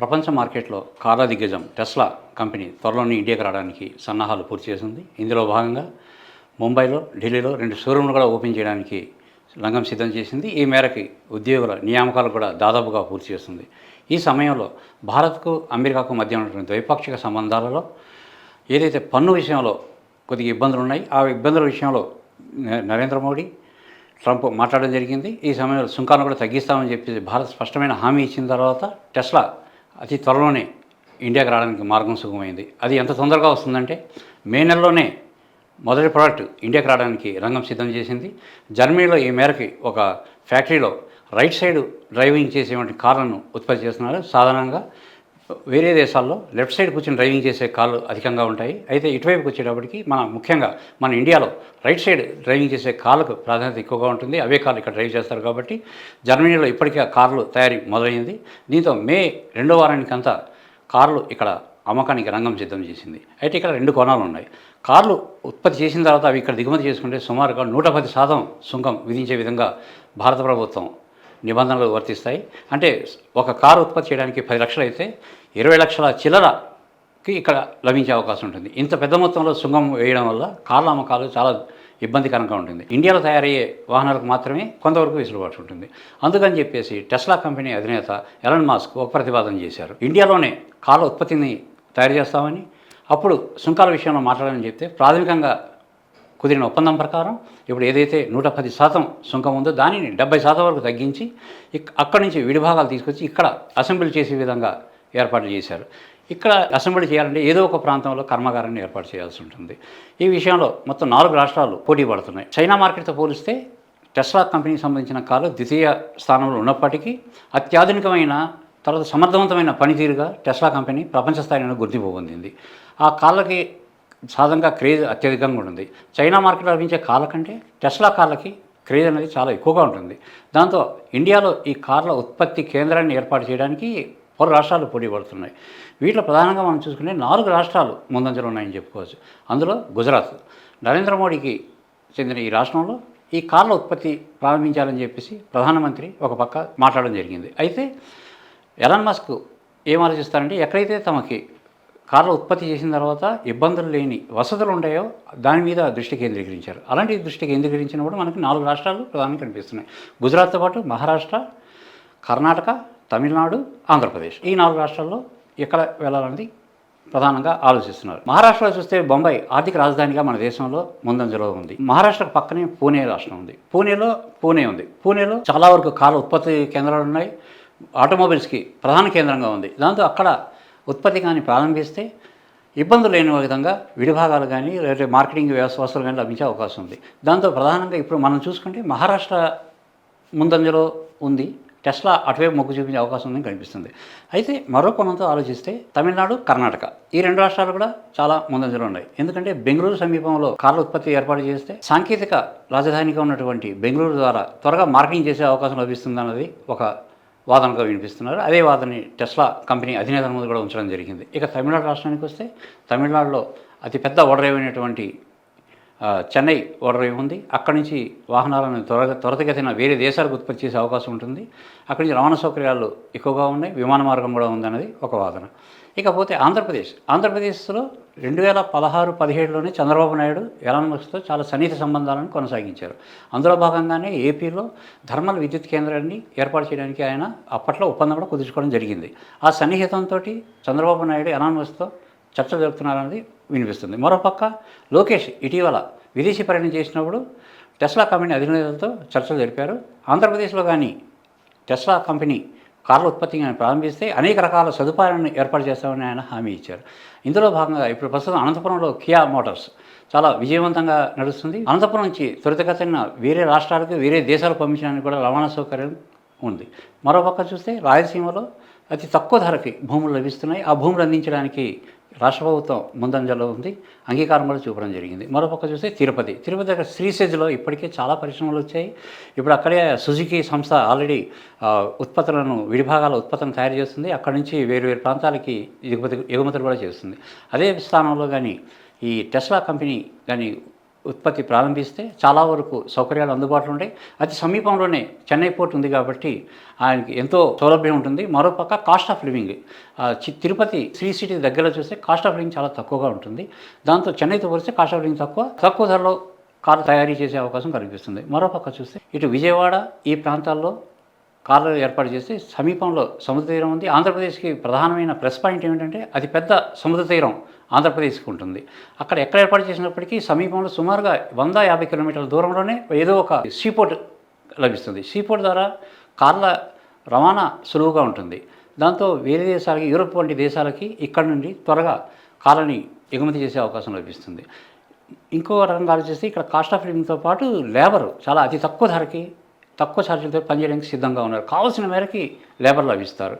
ప్రపంచ మార్కెట్లో కారా దిగ్గజం టెస్లా కంపెనీ త్వరలోనే ఇండియాకి రావడానికి సన్నాహాలు పూర్తి చేసింది. ఇందులో భాగంగా ముంబైలో ఢిల్లీలో రెండు షోరూమ్లు కూడా ఓపెన్ చేయడానికి రంగం సిద్ధం చేసింది. ఈ మేరకి ఉద్యోగుల నియామకాలు కూడా దాదాపుగా పూర్తి చేస్తుంది. ఈ సమయంలో భారత్కు అమెరికాకు మధ్య ఉన్నటువంటి ద్వైపాక్షిక సంబంధాలలో ఏదైతే పన్ను విషయంలో కొద్దిగా ఇబ్బందులు ఉన్నాయి ఆ ఇబ్బందుల విషయంలో నరేంద్ర మోడీ ట్రంప్ మాట్లాడడం జరిగింది. ఈ సమయంలో సుంకాలను కూడా తగ్గిస్తామని చెప్పేసి భారత్ స్పష్టమైన హామీ ఇచ్చిన తర్వాత టెస్లా అతి త్వరలోనే ఇండియాకి రావడానికి మార్గం సుగమైంది. అది ఎంత తొందరగా వస్తుందంటే మే నెలలోనే మొదటి ప్రోడక్ట్ ఇండియాకి రావడానికి రంగం సిద్ధం చేసింది. జర్మనీలో ఈ మేరకి ఒక ఫ్యాక్టరీలో రైట్ సైడ్ డ్రైవింగ్ చేసేటువంటి కార్లను ఉత్పత్తి చేస్తున్నారు. సాధారణంగా వేరే దేశాల్లో లెఫ్ట్ సైడ్ కూర్చొని డ్రైవింగ్ చేసే కార్లు అధికంగా ఉంటాయి. అయితే ఇటువైపు వచ్చేటప్పటికి మన ముఖ్యంగా మన ఇండియాలో రైట్ సైడ్ డ్రైవింగ్ చేసే కార్లకు ప్రాధాన్యత ఎక్కువగా ఉంటుంది. అవే కార్లు ఇక్కడ డ్రైవ్ చేస్తారు కాబట్టి జర్మనీలో ఇప్పటికే ఆ కార్లు తయారీ మొదలైంది. దీంతో మే రెండో వారానికంతా కార్లు ఇక్కడ అమ్మకానికి రంగం సిద్ధం చేసింది. అయితే ఇక్కడ రెండు కోణాలు ఉన్నాయి. కార్లు ఉత్పత్తి చేసిన తర్వాత అవి ఇక్కడ దిగుమతి చేసుకుంటే సుమారుగా నూట పది శాతం సుంకం విధించే విధంగా భారత ప్రభుత్వం నిబంధనలు వర్తిస్తాయి. అంటే ఒక కారు ఉత్పత్తి చేయడానికి పది లక్షలు అయితే ఇరవై లక్షల చిల్లరకి ఇక్కడ లభించే అవకాశం ఉంటుంది. ఇంత పెద్ద మొత్తంలో సుంగం వేయడం వల్ల కార్ల అమ్మకాలు చాలా ఇబ్బందికరంగా ఉంటుంది. ఇండియాలో తయారయ్యే వాహనాలకు మాత్రమే కొంతవరకు వెసులుబాటు ఉంటుంది. అందుకని చెప్పేసి టెస్లా కంపెనీ అధినేత ఎలన్ మాస్క్ ఒక ప్రతిపాదన చేశారు. ఇండియాలోనే కార్ల ఉత్పత్తిని తయారు చేస్తామని అప్పుడు సుంకాల విషయంలో మాట్లాడమని చెప్తే ప్రాథమికంగా కుదిరిన ఒప్పందం ప్రకారం ఇప్పుడు ఏదైతే నూట పది శాతం సుంకం ఉందో దానిని డెబ్బై శాతం వరకు తగ్గించి ఇక్ అక్కడి నుంచి విడిభాగాలు తీసుకొచ్చి ఇక్కడ అసెంబ్లీ చేసే విధంగా ఏర్పాటు చేశారు. ఇక్కడ అసెంబ్లీ చేయాలంటే ఏదో ఒక ప్రాంతంలో కర్మాగారాన్ని ఏర్పాటు చేయాల్సి ఉంటుంది. ఈ విషయంలో మొత్తం నాలుగు రాష్ట్రాలు పోటీ పడుతున్నాయి. చైనా మార్కెట్తో పోలిస్తే టెస్లా కంపెనీకి సంబంధించిన కార్లు ద్వితీయ స్థానంలో ఉన్నప్పటికీ అత్యాధునికమైన తర్వాత సమర్థవంతమైన పనితీరుగా టెస్లా కంపెనీ ప్రపంచ స్థాయిలో గుర్తింపు పొందింది. ఆ కార్లకి సాధారణంగా క్రేజ్ అత్యధికంగా ఉంటుంది. చైనా మార్కెట్లో లభించే కార్ల కంటే టెస్లా కార్లకి క్రేజ్ అనేది చాలా ఎక్కువగా ఉంటుంది. దాంతో ఇండియాలో ఈ కార్ల ఉత్పత్తి కేంద్రాన్ని ఏర్పాటు చేయడానికి పలు రాష్ట్రాలు పోటీ పడుతున్నాయి. వీటిలో ప్రధానంగా మనం చూసుకుంటే నాలుగు రాష్ట్రాలు ముందంజలో ఉన్నాయని చెప్పుకోవచ్చు. అందులో గుజరాత్. నరేంద్ర మోడీకి చెందిన ఈ రాష్ట్రంలో ఈ కార్ల ఉత్పత్తి ప్రారంభించాలని చెప్పేసి ప్రధానమంత్రి ఒక పక్క మాట్లాడడం జరిగింది. అయితే ఎలాన్ మస్క్ ఏం ఆలోచిస్తారంటే ఎక్కడైతే తమకి కార్లు ఉత్పత్తి చేసిన తర్వాత ఇబ్బందులు లేని వసతులు ఉంటాయో దాని మీద దృష్టి కేంద్రీకరించారు. అలాంటి దృష్టి కేంద్రీకరించినప్పుడు మనకి నాలుగు రాష్ట్రాలు ప్రధానంగా కనిపిస్తున్నాయి. గుజరాత్తో పాటు మహారాష్ట్ర కర్ణాటక తమిళనాడు ఆంధ్రప్రదేశ్. ఈ నాలుగు రాష్ట్రాల్లో ఎక్కడ వెళ్ళాలన్నది ప్రధానంగా ఆలోచిస్తున్నారు. మహారాష్ట్రలో చూస్తే బొంబాయి ఆర్థిక రాజధానిగా మన దేశంలో ముందంజలో ఉంది. మహారాష్ట్ర పక్కనే పూణే రాష్ట్రం ఉంది. పూణేలో పూణే ఉంది. పూణేలో చాలా వరకు కార్ల ఉత్పత్తి కేంద్రాలు ఉన్నాయి. ఆటోమొబైల్స్కి ప్రధాన కేంద్రంగా ఉంది. దాంతో అక్కడ ఉత్పత్తి కానీ ప్రారంభిస్తే ఇబ్బందులు లేని విధంగా విడిభాగాలు కానీ లేదా మార్కెటింగ్ వ్యవస్థ వస్తువులు కానీ లభించే అవకాశం ఉంది. దాంతో ప్రధానంగా ఇప్పుడు మనం చూసుకుంటే మహారాష్ట్ర ముందంజలో ఉంది. టెస్లా అటువైపు మొగ్గు చూపించే అవకాశం ఉందని కనిపిస్తుంది. అయితే మరో కోణంతో ఆలోచిస్తే తమిళనాడు కర్ణాటక ఈ రెండు రాష్ట్రాలు కూడా చాలా ముందంజలో ఉన్నాయి. ఎందుకంటే బెంగళూరు సమీపంలో కార్ల ఉత్పత్తి ఏర్పాటు చేస్తే సాంకేతిక రాజధానిగా ఉన్నటువంటి బెంగళూరు ద్వారా త్వరగా మార్కెటింగ్ చేసే అవకాశం లభిస్తుంది అన్నది ఒక వాదనగా వినిపిస్తున్నారు. అదే వాదనని టెస్లా కంపెనీ అధినేత ముందు కూడా ఉంచడం జరిగింది. ఇక తమిళనాడు రాష్ట్రానికి వస్తే తమిళనాడులో అతిపెద్ద ఓడరేవైనటువంటి చెన్నై ఓడరేవి ఉంది? అక్కడి నుంచి వాహనాలను త్వరగా త్వరతగతిన వేరే దేశాలకు ఉత్పత్తి చేసే అవకాశం ఉంటుంది. అక్కడి నుంచి రవాణా సౌకర్యాలు ఎక్కువగా ఉన్నాయి విమాన మార్గం కూడా ఉందన్నది ఒక వాదన. ఇకపోతే ఆంధ్రప్రదేశ్. ఆంధ్రప్రదేశ్లో రెండు వేల పదహారు పదిహేడులోనే చంద్రబాబు నాయుడు ఎలాన్ మస్క్తో చాలా సన్నిహిత సంబంధాలను కొనసాగించారు. అందులో భాగంగానే ఏపీలో థర్మల్ విద్యుత్ కేంద్రాన్ని ఏర్పాటు చేయడానికి ఆయన అప్పట్లో ఒప్పందం కూడా కుదుర్చుకోవడం జరిగింది. ఆ సన్నిహితంతో చంద్రబాబు నాయుడు ఎలాన్ మస్క్తో చర్చ జరుపుతున్నారన్నది వినిపిస్తుంది. మరోపక్క లోకేష్ ఇటీవల విదేశీ పర్యటన చేసినప్పుడు టెస్లా కంపెనీ అధినేతలతో చర్చలు జరిపారు. ఆంధ్రప్రదేశ్లో కానీ టెస్లా కంపెనీ కార్ల ఉత్పత్తి కానీ ప్రారంభిస్తే అనేక రకాల సదుపాయాలను ఏర్పాటు చేస్తామని ఆయన హామీ ఇచ్చారు. ఇందులో భాగంగా ఇప్పుడు ప్రస్తుతం అనంతపురంలో కియా మోటార్స్ చాలా విజయవంతంగా నడుస్తుంది. అనంతపురం నుంచి త్వరితగతిన వేరే రాష్ట్రాలకు వేరే దేశాలకు పంపించడానికి కూడా రవాణా సౌకర్యం ఉంది. మరోపక్క చూస్తే రాయలసీమలో అతి తక్కువ ధరకి భూములు లభిస్తున్నాయి. ఆ భూములు అందించడానికి రాష్ట్ర ప్రభుత్వం ముందంజలో ఉంది. అంగీకారం కూడా చూపడం జరిగింది. మరోపక్క చూస్తే తిరుపతి. తిరుపతి దగ్గర శ్రీశైజ్లో ఇప్పటికే చాలా పరిశ్రమలు వచ్చాయి. ఇప్పుడు అక్కడే సుజుకి సంస్థ ఆల్రెడీ ఉత్పత్తులను విడిభాగాల ఉత్పత్తులను తయారు చేస్తుంది. అక్కడ నుంచి వేరు వేరు ప్రాంతాలకి ఎగుమతి ఎగుమతులు కూడా చేస్తుంది. అదే స్థానంలో కానీ ఈ టెస్లా కంపెనీ కానీ ఉత్పత్తి ప్రారంభిస్తే చాలా వరకు సౌకర్యాలు అందుబాటులో ఉంటాయి. అతి సమీపంలోనే చెన్నై పోర్ట్ ఉంది కాబట్టి ఆయనకి ఎంతో సౌలభ్యం ఉంటుంది. మరోపక్క కాస్ట్ ఆఫ్ లివింగ్. చి- తిరుపతి శ్రీ సిటీ దగ్గరలో చూస్తే కాస్ట్ ఆఫ్ లివింగ్ చాలా తక్కువగా ఉంటుంది. దాంతో చెన్నైతో పోలిస్తే కాస్ట్ ఆఫ్ లివింగ్ తక్కువ. తక్కువ ధరలో కారు తయారీ చేసే అవకాశం కనిపిస్తుంది మరోపక్క చూస్తే ఇటు విజయవాడ ఈ ప్రాంతాల్లో కార్లు ఏర్పాటు చేసి సమీపంలో సముద్ర తీరం ఉంది. ఆంధ్రప్రదేశ్కి ప్రధానమైన ప్లస్ పాయింట్ ఏమిటంటే అది పెద్ద సముద్ర తీరం ఆంధ్రప్రదేశ్కి ఉంటుంది. అక్కడ ఎక్కడ ఏర్పాటు చేసినప్పటికీ సమీపంలో సుమారుగా వంద యాభై కిలోమీటర్ల దూరంలోనే ఏదో ఒక సీపోర్ట్ లభిస్తుంది. సీపోర్ట్ ద్వారా కార్ల రవాణా సులువుగా ఉంటుంది. దాంతో వేరే దేశాలకి యూరోప్ వంటి దేశాలకి ఇక్కడ నుండి త్వరగా కార్లని ఎగుమతి చేసే అవకాశం లభిస్తుంది. ఇంకో రకంగా ఆలోచిస్తే ఇక్కడ కాస్ట్ ఆఫ్ లివింగ్తో పాటు లేబర్ చాలా అతి తక్కువ ధరకి తక్కువ ఛార్జీలతో పనిచేయడానికి సిద్ధంగా ఉన్నారు. కావాల్సిన మేరకి లేబర్ లభిస్తారు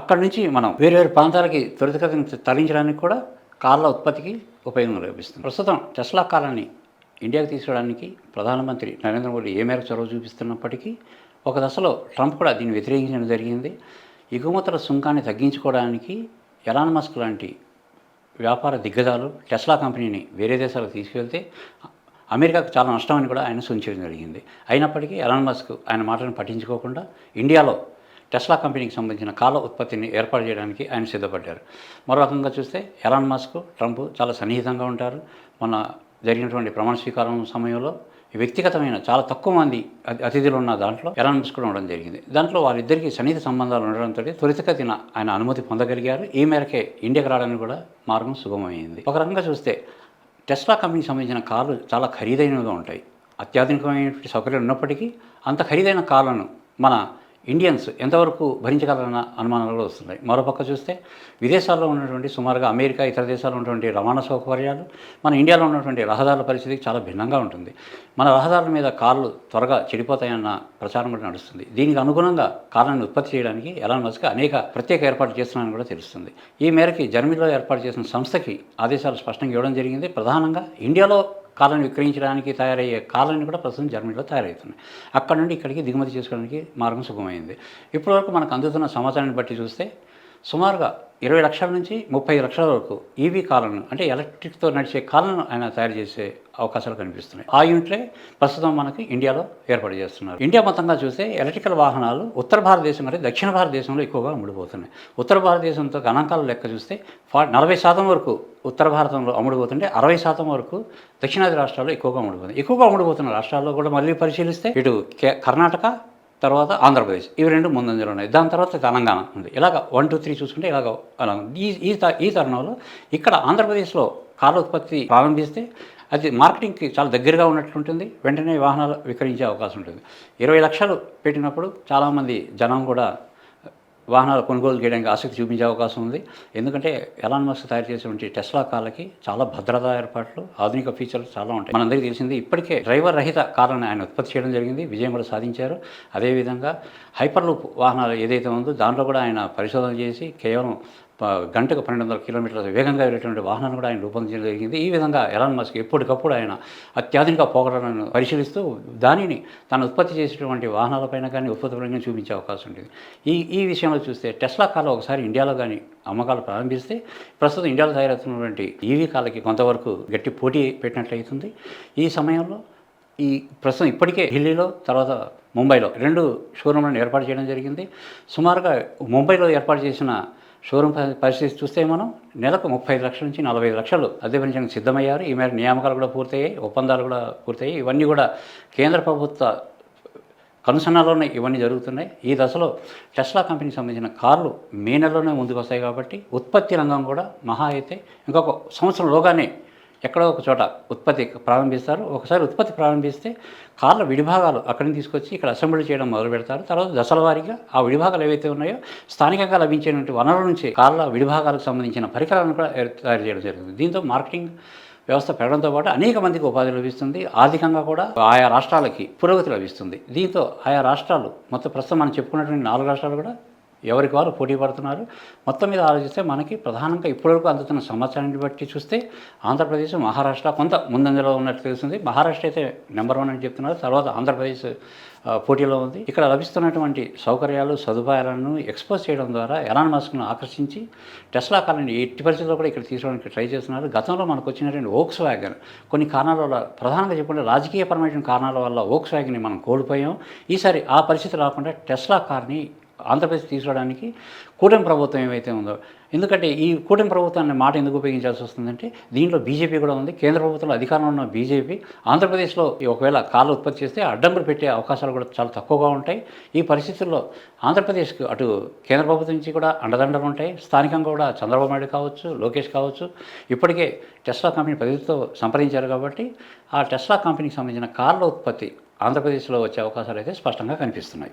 అక్కడి నుంచి మనం వేరే వేరే ప్రాంతాలకి త్వరితగతిన తరలించడానికి కూడా కార్ల ఉత్పత్తికి ఉపయోగం లభిస్తుంది. ప్రస్తుతం టెస్లా కార్లని ఇండియాకి తీసుకురావడానికి ప్రధానమంత్రి నరేంద్ర మోడీ ఏ మేరకు చొరవ చూపిస్తున్నప్పటికీ ఒక దశలో ట్రంప్ కూడా దీన్ని వ్యతిరేకించడం జరిగింది. ఎగుమతుల సుంకాన్ని తగ్గించుకోవడానికి ఎలాన్ మస్క్ లాంటి వ్యాపార దిగ్గజాలు టెస్లా కంపెనీని వేరే దేశాలకు తీసుకెళ్తే అమెరికాకు చాలా నష్టం అని కూడా ఆయన సూచించడం జరిగింది. అయినప్పటికీ ఎలాన్ మస్క్ ఆయన మాటలను పట్టించుకోకుండా ఇండియాలో టెస్లా కంపెనీకి సంబంధించిన కాల ఉత్పత్తిని ఏర్పాటు చేయడానికి ఆయన సిద్ధపడ్డారు. మరో రకంగా చూస్తే ఎలాన్ మస్క్ ట్రంప్ చాలా సన్నిహితంగా ఉంటారు. మొన్న జరిగినటువంటి ప్రమాణ స్వీకారం సమయంలో వ్యక్తిగతమైన చాలా తక్కువ మంది అతిథులు ఉన్న దాంట్లో ఎలాన్ మస్క్ కూడా ఉండడం జరిగింది. దాంట్లో వారిద్దరికీ సన్నిహిత సంబంధాలు ఉండడంతో త్వరితగతిన ఆయన అనుమతి పొందగలిగారు. ఈ మేరకే ఇండియాకి రావడానికి కూడా మార్గం సుగమమైంది. ఒక రకంగా చూస్తే టెస్లా కంపెనీకి సంబంధించిన కార్లు చాలా ఖరీదైనవిగా ఉంటాయి. అత్యాధునికమైనటువంటి సౌకర్యాలు ఉన్నప్పటికీ అంత ఖరీదైన కార్లను మన ఇండియన్స్ ఎంతవరకు భరించగలరన్న అనుమానాలు కూడా వస్తున్నాయి. మరోపక్క చూస్తే విదేశాల్లో ఉన్నటువంటి సుమారుగా అమెరికా ఇతర దేశాల్లో ఉన్నటువంటి రవాణా సౌకర్యాలు మన ఇండియాలో ఉన్నటువంటి రహదారుల పరిస్థితికి చాలా భిన్నంగా ఉంటుంది. మన రహదారుల మీద కార్లు త్వరగా చెడిపోతాయన్న ప్రచారం కూడా నడుస్తుంది. దీనికి అనుగుణంగా కార్లను ఉత్పత్తి చేయడానికి ఎలాన్ మస్క్ అనేక ప్రత్యేక ఏర్పాట్లు చేస్తున్నారని కూడా తెలుస్తుంది. ఈ మేరకి జర్మనీలో ఏర్పాటు చేసిన సంస్థకి ఆదేశాలు స్పష్టంగా ఇవ్వడం జరిగింది. ప్రధానంగా ఇండియాలో కార్లను విక్రయించడానికి తయారయ్యే కార్లను కూడా ప్రస్తుతం జర్మనీలో తయారవుతున్నాయి. అక్కడ నుండి ఇక్కడికి దిగుమతి చేసుకోవడానికి మార్గం సుగమైంది. ఇప్పటివరకు మనకు అందుతున్న సమాచారాన్ని బట్టి చూస్తే సుమారుగా ఇరవై లక్షల నుంచి ముప్పై లక్షల వరకు ఈవీ కాలను అంటే ఎలక్ట్రిక్తో నడిచే కాలను ఆయన తయారు చేసే అవకాశాలు కనిపిస్తున్నాయి. ఆ యూనిట్లే ప్రస్తుతం మనకి ఇండియాలో ఏర్పాటు చేస్తున్నారు. ఇండియా మొత్తంగా చూస్తే ఎలక్ట్రికల్ వాహనాలు ఉత్తర భారతదేశం కంటే దక్షిణ భారతదేశంలో ఎక్కువగా అమ్ముడుపోతున్నాయి. ఉత్తర భారతదేశంతో గణాంకాల లెక్క చూస్తే ఫా నలభై శాతం వరకు ఉత్తర భారతంలో అమ్ముడుపోతుంటే అరవై శాతం వరకు దక్షిణాది రాష్ట్రాల్లో ఎక్కువగా అమ్ముడుపోతుంది ఎక్కువగా అమ్ముడుపోతున్న రాష్ట్రాల్లో కూడా మళ్ళీ పరిశీలిస్తే ఇటు కే- కర్ణాటక తర్వాత ఆంధ్రప్రదేశ్. ఇవి రెండు ముందంజలో ఉన్నాయి. దాని తర్వాత తెలంగాణ ఉంది. ఇలాగ వన్ టూ త్రీ చూసుకుంటే ఇలాగ అలా ఈ ఈ త- ఈ తరుణంలో ఇక్కడ ఆంధ్రప్రదేశ్లో కార్ల ఉత్పత్తి ప్రారంభిస్తే అది మార్కెటింగ్కి చాలా దగ్గరగా ఉన్నట్లుంటుంది వెంటనే వాహనాలు విక్రయించే అవకాశం ఉంటుంది. ఇరవై లక్షలు పెట్టినప్పుడు చాలామంది జనం కూడా వాహనాలు కొనుగోలు చేయడానికి ఆసక్తి చూపించే అవకాశం ఉంది. ఎందుకంటే ఎలాన్ మస్క్ తయారు చేసినటువంటి టెస్లా కార్లకి చాలా భద్రతా ఏర్పాట్లు ఆధునిక ఫీచర్లు చాలా ఉంటాయి. మనందరికీ తెలిసింది ఇప్పటికే డ్రైవర్ రహిత కార్లను ఆయన ఉత్పత్తి చేయడం జరిగింది విజయం కూడా సాధించారు. అదేవిధంగా హైపర్లూప్ వాహనాలు ఏదైతే ఉందో దాంట్లో కూడా ఆయన పరిశోధన చేసి కేవలం గంటకు పన్నెండు వందల కిలోమీటర్ల వేగంగా వెళ్ళేటువంటి వాహనాన్ని కూడా ఆయన రూపొందించడం జరిగింది. ఈ విధంగా ఎలాన్ మస్క్ ఎప్పటికప్పుడు ఆయన అత్యాధునిక పోకడలను పరిశీలిస్తూ దానిని తాను ఉత్పత్తి చేసేటువంటి వాహనాలపైన కానీ ఉత్పత్తిపరంగా చూపించే అవకాశం ఉంటుంది ఈ ఈ విషయంలో చూస్తే టెస్లా కార్లు ఒకసారి ఇండియాలో కానీ అమ్మకాలు ప్రారంభిస్తే ప్రస్తుతం ఇండియాలో తయారవుతున్నటువంటి ఈవీ కార్లకి కొంతవరకు గట్టి పోటీ పెట్టినట్లయితుంది. ఈ సమయంలో ఈ ప్రస్తుతం ఇప్పటికే ఢిల్లీలో తర్వాత ముంబైలో రెండు షోరూమ్లను ఏర్పాటు చేయడం జరిగింది. సుమారుగా ముంబైలో ఏర్పాటు చేసిన షోరూమ్ పరిస్థితి చూస్తే మనం నెలకు ముప్పై లక్షల నుంచి నలభై లక్షలు అద్దె పెంచడానికి సిద్ధమయ్యారు. ఈ మేర నియామకాలు కూడా పూర్తయ్యాయి ఒప్పందాలు కూడా పూర్తయ్యాయి. ఇవన్నీ కూడా కేంద్ర ప్రభుత్వ కనుసన్నలోనే ఇవన్నీ జరుగుతున్నాయి. ఈ దశలో టెస్లా కంపెనీకి సంబంధించిన కార్లు మే నెలలోనే ముందుకు వస్తాయి కాబట్టి ఉత్పత్తి రంగం కూడా మహా అయితే ఇంకొక సంవత్సరంలోగానే ఎక్కడో ఒక చోట ఉత్పత్తి ప్రారంభిస్తారు. ఒకసారి ఉత్పత్తి ప్రారంభిస్తే కార్ల విడిభాగాలు అక్కడి నుంచి తీసుకొచ్చి ఇక్కడ అసెంబ్లీ చేయడం మొదలు పెడతారు. తర్వాత దశల వారీగా ఆ విడిభాగాలు ఏవైతే ఉన్నాయో స్థానికంగా లభించేటువంటి వనరుల నుంచి కార్ల విడిభాగాలకు సంబంధించిన పరికరాలను కూడా తయారు చేయడం జరుగుతుంది. దీంతో మార్కెటింగ్ వ్యవస్థ పెరగడంతో పాటు అనేక మందికి ఉపాధి లభిస్తుంది. ఆర్థికంగా కూడా ఆయా రాష్ట్రాలకి పురోగతి లభిస్తుంది. దీంతో ఆయా రాష్ట్రాలు మొత్తం ప్రస్తుతం మనం చెప్పుకున్నటువంటి నాలుగు రాష్ట్రాలు కూడా ఎవరికి వారు పోటీ పడుతున్నారు. మొత్తం మీద ఆలోచిస్తే మనకి ప్రధానంగా ఇప్పటివరకు అందుతున్న సమాచారాన్ని బట్టి చూస్తే ఆంధ్రప్రదేశ్ మహారాష్ట్ర కొంత ముందంజలో ఉన్నట్టు తెలుస్తుంది. మహారాష్ట్ర అయితే నెంబర్ వన్ అని చెప్తున్నారు. తర్వాత ఆంధ్రప్రదేశ్ పోటీలో ఉంది. ఇక్కడ లభిస్తున్నటువంటి సౌకర్యాలు సదుపాయాలను ఎక్స్పోజ్ చేయడం ద్వారా ఎలాన్ మస్క్ను ఆకర్షించి టెస్లా కాలని ఎట్టి పరిస్థితుల్లో కూడా ఇక్కడ తీసుకోవడానికి ట్రై చేస్తున్నారు. గతంలో మనకు వచ్చినటువంటి ఓక్స్ వ్యాగన్ కొన్ని కారణాల వల్ల ప్రధానంగా చెప్పుకుంటే రాజకీయపరమైన కారణాల వల్ల ఓక్స్ వ్యాగన్ని మనం కోల్పోయాం. ఈసారి ఆ పరిస్థితి రాకుండా టెస్లా కార్ని ఆంధ్రప్రదేశ్ తీసుకురావడానికి కూటమి ప్రభుత్వం ఏమైతే ఉందో. ఎందుకంటే ఈ కూటమి ప్రభుత్వాన్ని మాట ఎందుకు ఉపయోగించాల్సి వస్తుందంటే దీంట్లో బీజేపీ కూడా ఉంది. కేంద్ర ప్రభుత్వంలో అధికారంలో ఉన్న బీజేపీ ఆంధ్రప్రదేశ్లో ఒకవేళ కాలు ఉత్పత్తి చేస్తే అడ్డంకులు పెట్టే అవకాశాలు కూడా చాలా తక్కువగా ఉంటాయి. ఈ పరిస్థితుల్లో ఆంధ్రప్రదేశ్కు అటు కేంద్ర ప్రభుత్వం నుంచి కూడా అండదండలు ఉంటాయి. స్థానికంగా కూడా చంద్రబాబు నాయుడు కావచ్చు లోకేష్ కావచ్చు. ఇప్పటికే టెస్లా కంపెనీ ప్రజలతో సంప్రదించారు కాబట్టి ఆ టెస్లా కంపెనీకి సంబంధించిన కార్ల ఉత్పత్తి ఆంధ్రప్రదేశ్లో వచ్చే అవకాశాలు అయితే స్పష్టంగా కనిపిస్తున్నాయి.